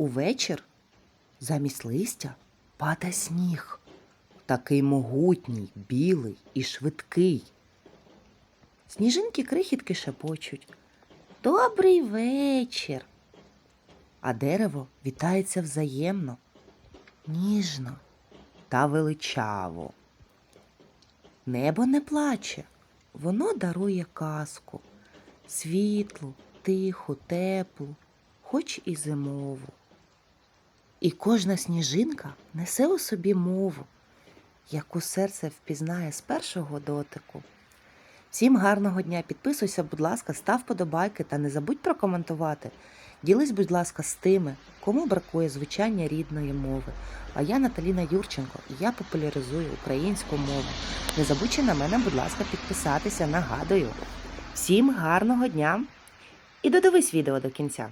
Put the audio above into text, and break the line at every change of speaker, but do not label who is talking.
увечір замість листя падає сніг. Такий могутній, білий і швидкий. Сніжинки крихітки шепочуть. Добрий вечір. А дерево вітається взаємно, ніжно та величаво. Небо не плаче, воно дарує казку, світлу, тиху, теплу, хоч і зимову. І кожна сніжинка несе у собі мову, яку серце впізнає з першого дотику. Всім гарного дня! Підписуйся, будь ласка, став подобайки та не забудь прокоментувати. Ділись, будь ласка, з тими, кому бракує звучання рідної мови. А я Наталіна Юрченко, і я популяризую українську мову. Не забудьте на мене, будь ласка, підписатися, нагадую. Всім гарного дня і додивись відео до кінця.